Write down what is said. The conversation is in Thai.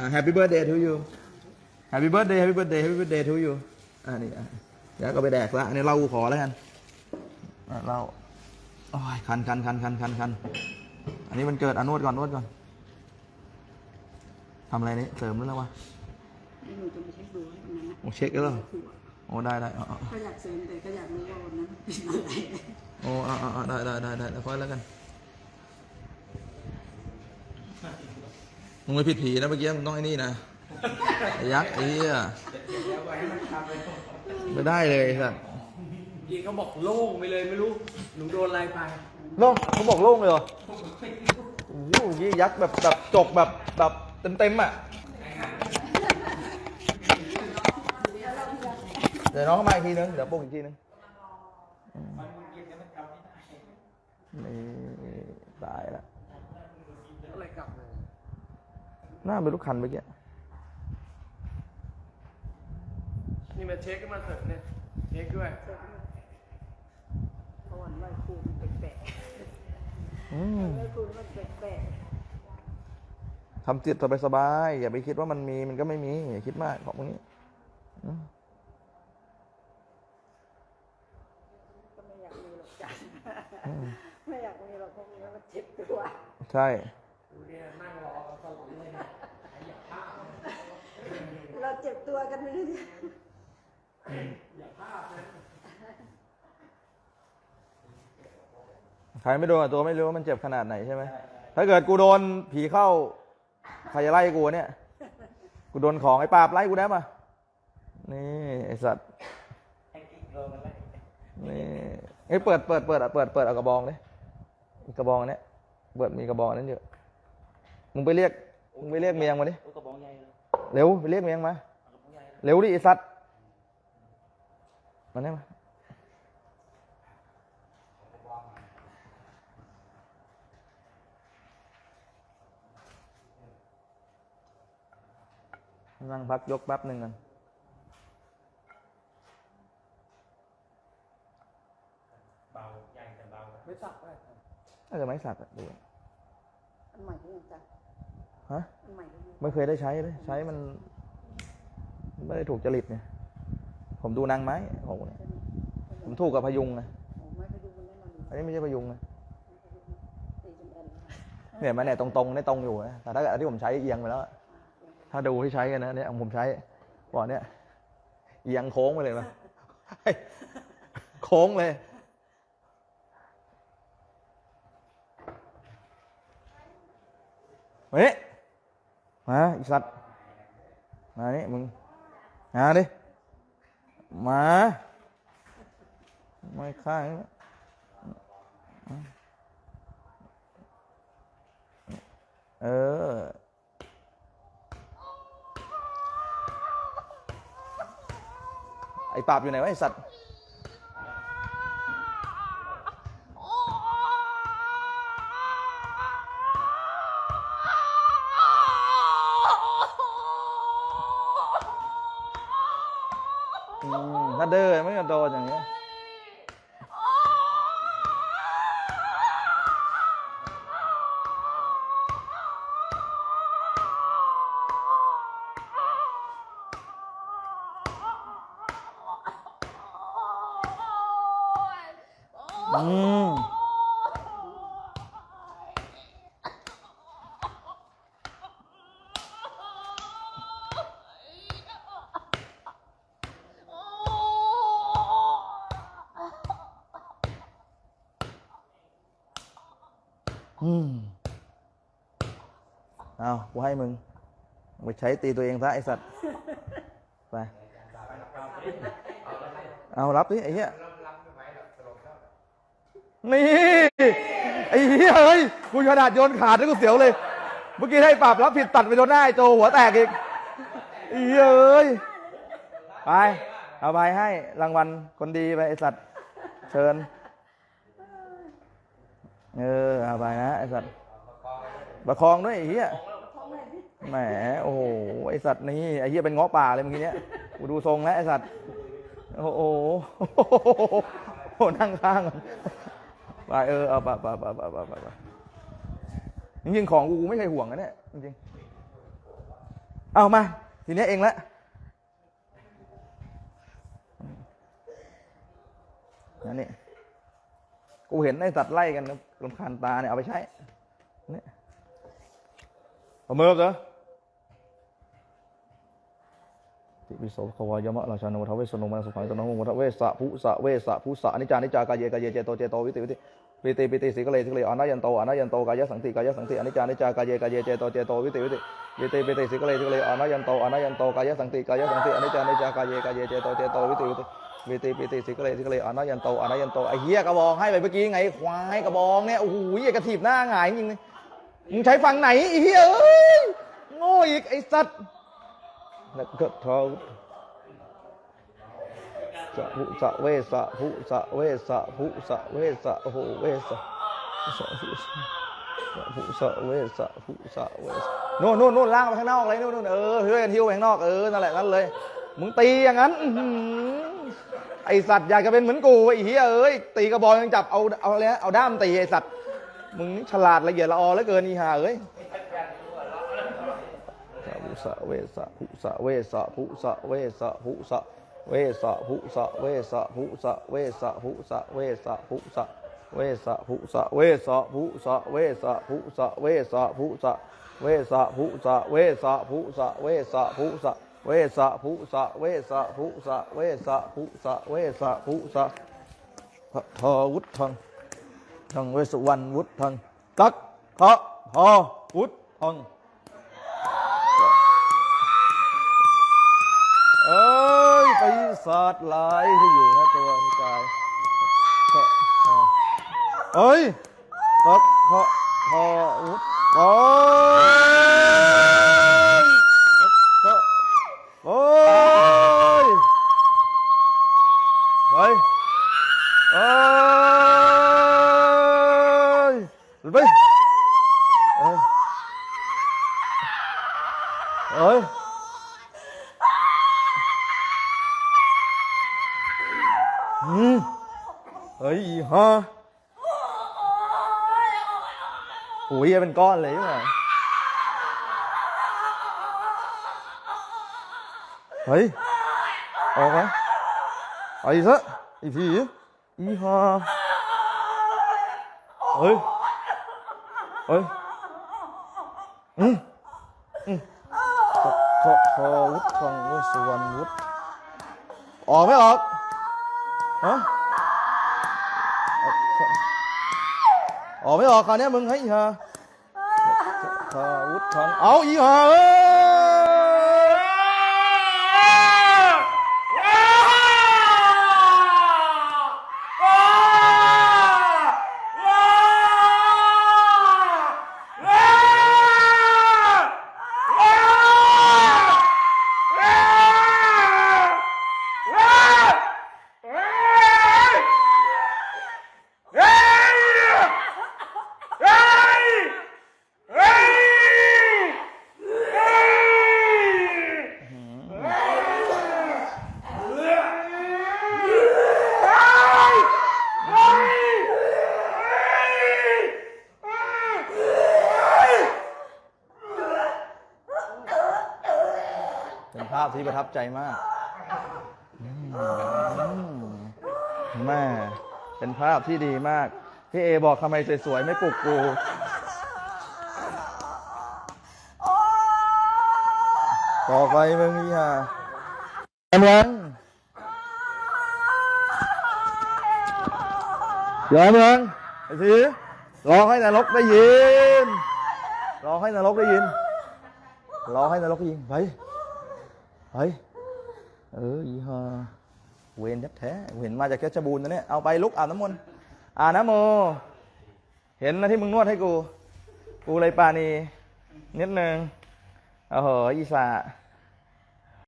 อ่า Happy birthday to you Happy birthday Happy birthday Happy birthday to you อ่านี่อะเดี๋ยวก็ไปแดกละอันนี้เราขอแล้วกันอะเราโอ้ยคันคันคันคันคันคันอันนี้มันเกิดอนวดก่อนนวดก่อนทำอะไรนี่เสริมแล้ววะให้หนูจะไปเช็คดูให้วันนั้นนะโอ้เช็คแล้วเหรอถูกอะโอ้ได้ได้อ๋ออ๋อก็อยากเสริมแต่ก็อยากรู้ว่าวันนั้นเป็นอะไรโอ้อ๋ออ๋อได้ได้ได้ได้แล้วค่อยแล้วกัน มึงไม่ผิดผีนะเมื่อกี้มึงต้องไอ้นี่นะไอ้ยักษ์ไอ้เหี้ยไม่ได้เลยสัตว์พี่เขาบอกโล่งไปเลยไม่รู้ หนูโดนอะไรไป โล่งเขาบอกโล่งเลยเหรอโอ้โหยี่ยักษ์แบบแบบจกแบบแบบเต็มเต็มๆอะ เดี๋ยวน้องเข้ามาอีกทีนึง เดี๋ยวปลุกอีกทีนึงอืมนี่ตายละ อะไรกลับเลย หน้าเป็นลูกคันเมื่อกี้นี่มาเช็คกันมาเถอะเนี่ยเช็คด้วยเพราะวันไหว้ครูมันแปลกอืมๆไหว้ครูมันแปลกทำจิตสบายๆอย่าไปคิดว่ามันมีมันก็ไม่มีอย่าคิดมากของพวกนี้อืมๆก็ไม่อยากมีหรอกจ้ะไม่อยากมีหรอกเพราะมีแล้วมันเจ็บตัวใช่ ดูเนี่ยนั่งรอกันตลอดเลยนะ เราเจ็บตัวกันไม่รู้เนี่ยใครไม่โดนกับตัวไม่รู้ว่ามันเจ็บขนาดไหนใช่ไหมถ้าเกิดกูโดนผีเข้าใครจะไล่กูเนี่ย กูโดนของไอ้ปราบไล่กูได้ปะนี่ไอ้สัตว์นี่ไอ้ยเปิดเปิดเปิดอะเปิดเปิดเอากระบองเลยกระบองเนี้ยเปิดมีกระบองนั้นเยอะมึงไปเรียกมึงไปเรียกเมียงมาดิเร็วไปเรียกเมียงมา เร็วดิไอ้สัตว์มาเนี่ยมานั่งพักยกแป๊บหนึ่งกันไม่สักเลยน่าจะไม้สักอะดูอันใหม่ก็ยังจ้ะฮะอันใหม่ก็ยังไม่เคยได้ใช้เลย ใช้มัน ไม่ได้ถูกจริตเนี่ย ผมดูนางไม้ของผมเนี่ยใช่ไหมผมถูกกับพยุงนะโอ้ไม่ไปดูมันแน่นอนอยู่อันนี้ไม่ใช่พยุงนะตีจนแอนเลยเนี่ยมันเนี่ยตรงๆได้ตรงอยู่นะแต่ถ้าเกิดอันที่ผมใช้เอียงไปแล้วอะถ้าดูที่ใช้กันนะเนี่ยผมใช้ก่อนเนี่ยเอียงโค้งไปเลยนะโค้งเลยมานี่มาอีสัตว์มานี่มึง มาดิมาไม่ข้างเออ ไอ้ปราบอยู่ไหนวะไอ้สัตว์ มถ้าเดินไม่ก็โดนอย่างเงี้ยอืมอืม เอากูให้มึงไปใช้ตีตัวเองซะไอสัตว์ ไป เอารับดิไอ้เหี้ย นี่ ไอ้เหี้ยเฮ้ย กูขนาดโยนขาดแล้วกูเสียวเลย เมื่อกี้ให้ปรับรับผิดตัดไปโดนหน้าไอ้โจหัวแตกอีกไอ้เหี้ยเอ้ย ไป เอาไปให้รางวัลคนดีไปไอสัตว์ เชิญ เออเอาไปนะไอสัตว์ประคองด้วยไอ้เหี้ยแหมโอ้โหไอสัตว์นี่ไอเหี้ยเป็นงาะป่าเลยเมื่อกี้เนี้ยกูดูทรงแล้วไอสัตว์โอ้โหโอ้โหนั่งข้างกันไปเออเอาไปไปไปไปไปไปจริงๆของกูไม่เคยห่วงนะเนี่ยจริงๆเอามาทีนี้เองละนั่นนี่กูเห็นไอ้สัตว์ไล่กัน ลำคาญตาเนี่ย เอาไปใช้นี่เอามือเหรอติวิโสขวายมะราชานุทเวสนุมาสุขังตนมุทเวสะภุสะเวสะภุสะอนิจจานิจจากายเยกายเยเจโตเจโตวิติวิติวิติวิติสิกเลสิกเลอนายันโตอนายันโตกายสังติกายสังติอนิจจานิจจากายเยกายเยเจโตเจโตวิติวิติวิติวิติสิกเลสิกเลอนายันโตอนายันโตกายสังติกายสังติอนิจจานิจจากายเยกายเยเจโตเจโตวิติวิติ วิติวิติสิกเลยสิกเลยอนายันโตอนายันโตไอ้เหี้ยกระบองให้ไปเมื่อกี้ไงควายกระบองเนี่ยโอ้โหเหี้ยกระถีบหน้าหงายจริงเลยมึงใช้ฝั่งไหนไอ้เหี้ยเอ้ยโง่อีกไอ้สัตว์แล้วก็เท้าสะภุสะเวสะภุสะเวสะภุสะเวสะโอ้โหเวสะสะภุสะภุสะเวสะภุสะเวสะโน่นโน่นโน่นล่างไปข้างนอกเลยโน่นโน่นเออเฮ้ยกันทิ้วไปข้างนอกเออนั่นแหละนั่นเลยมึงตีอย่างนั้นอื ไอสัตว์อยากจะเป็นเหมือนกูไอเหี้ยเอ้ยตีกระบอกยังจับเอาเอาอะไรนะเอาด้ามตีไอสัตว์มึงฉลาดละเอียดละออเหลือเกินอีห่าเอ้ยสะภุสะเวสะภุสะเวสะภุสะเวสะภุสะเวสะภุสะเวสะภุสะเวสะภุสะเวสะภุสะเวสะภุสะเวสะภุสะเวสะภุสะเวสะภุสะเวสะภุสะเวสะภุสะเวสะภุสะ เวสะภุสะเวสะภุสะเวสะภุสะเวสะภุสะพระทอวุฒทังทังเวสุวรรณวุฒทังตักพระทอวุฒทังเอ้ยปีศาจหลายที่อยู่ในตัวนิกายก็พอเอ้ยตักพระพออุดโอ้ ฮะโอ้ยเป็นก้อนเลยใช่ไหมเฮ้ยออกไหมาไปซะไอ้ผีอีฮะเฮ้ยเฮ้ยอืมอืมขอขอขอวุฒิทองวุฒิสุวรรณวุฒิออกไม่ออกฮะ ออกไม่ออกคราวเนี้ยมึงให้ยอีฮะขาวุฒทางเอาอีฮะเอ้าพที่ประทับใจมากอืมแม่เป็นภาพที่ดีมาก พี่เอบอกทำไมสวยๆไม่ปลุกกูต่อไปมึงนี่ฮะกำลังยอมยังไอ้ทีร้องให้นรกได้ยินร้องให้นรกได้ยินร้องให้นรกได้ยินไป ฮ้ยเออยี่ห้อเวนแท้เห็นมาจากเพชรบูรณ์นะเนี่ยเอาไปลุกอาบน้ำมนต์อาบน้ำโม เห็นนะที่มึงนวดให้กู กูเลยปานีนิดนึงโอ้โหอีสา